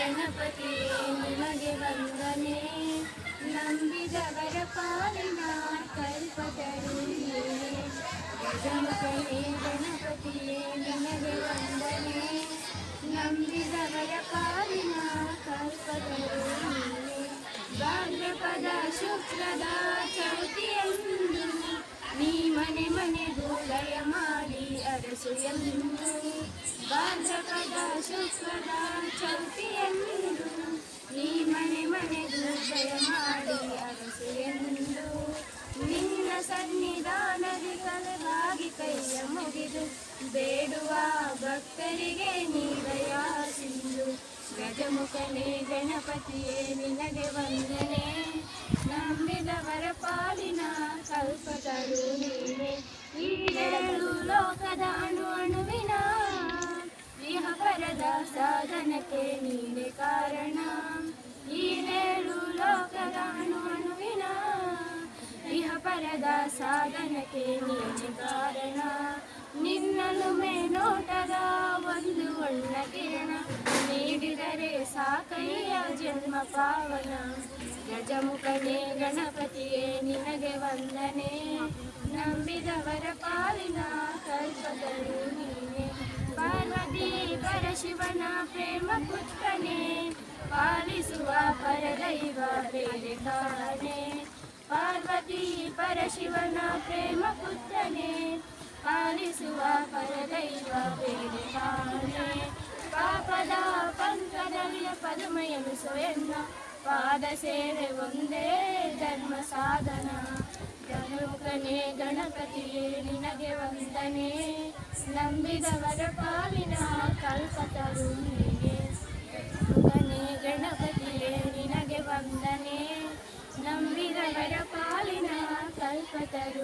ಗಣಪತಿಯೇ ನಿಮಗೆ ವಂದನೆ ನಂಬಿದವರ ಪಾಲಿನ ಕಲ್ಪತರು ನೀನೇ ಗಜಮುಖನೇ ಗಣಪತಿಯೇ ನಿನಗೆ ವಂದನೆ ನಂಬಿದವರ ಪಾಲಿನ ಕಲ್ಪತರು ನೀನೇ ಭಾದ್ರಪದ ಶುಕ್ರದ ಚೌತಿಯಂದು ನೀ ಮನೆ ಮನೆಗೂ ಲಯ ಮಾಡಿ ಅರಸು ಎಂದು ಭಾದ್ರಪದ ಬೇಡುವ ಭಕ್ತರಿಗೆ ನೀದಯ ಸಿಂಧು ಗಜಮುಖನೇ ಗಣಪತಿಯೇ ನಿನಗೆ ವಂದನೆ ನಂಬಿದವರ ಪಾಲಿನ ಕಲ್ಪತರು ನೀನೆ ಈಡೇಳು ಲೋಕದ ಅಣು ಅಣುವಿನ ಇಹ ಪರದ ಸಾಧನಕ್ಕೆ ನೀನೆ ಕಾರಣ ಈಡೇಳು ಲೋಕದ ಅಣು ಅಣುವಿನ ಇಹ ಪರದ ಸಾಧನಕ್ಕೆ ನೀನೆ ಕಾರಣ ಕಿರಣ ನೀಡಿದರೆ ಸಾಕಯ್ಯ ಜನ್ಮ ಪಾವನ. ಗಜಮುಖನೇ ಗಣಪತಿಯೇ, ನಿನಗೆ ವಂದನೆ. ನಂಬಿದವರ ಪಾಲಿನ ಕಲ್ಪದರು ನೀನೆ. ಪಾರ್ವತಿ ಪರಶಿವನ ಪ್ರೇಮ ಪುತ್ರನೇ ಪಾಲಿಸುವ ಪರದೈವ ಬೇರೆ ಪಾರ್ವತಿ ಪರಶಿವನ ಪ್ರೇಮ ಪುತ್ರನೇ ಪಾಲಿಸುವ ಪರದೈವ ಪಂಕದಲ್ಲಿ ಪದುಮಯನು ಸ್ವಯನ್ನ ಪಾದ ಸೇವೆ ಒಂದೇ ಧರ್ಮ ಸಾಧನ. ಗಣುಕನೇ ಗಣಪತಿಯೇ, ನಿನಗೆ ವಂದನೆ. ನಂಬಿದವರ ಪಾಲಿನ ಕಲ್ಪತರು ನೀನೆ ಗಣೇ ಗಣಪತಿಯೇ, ನಿನಗೆ ವಂದನೆ. ನಂಬಿದವರ ಪಾಲಿನ ಕಲ್ಪತರು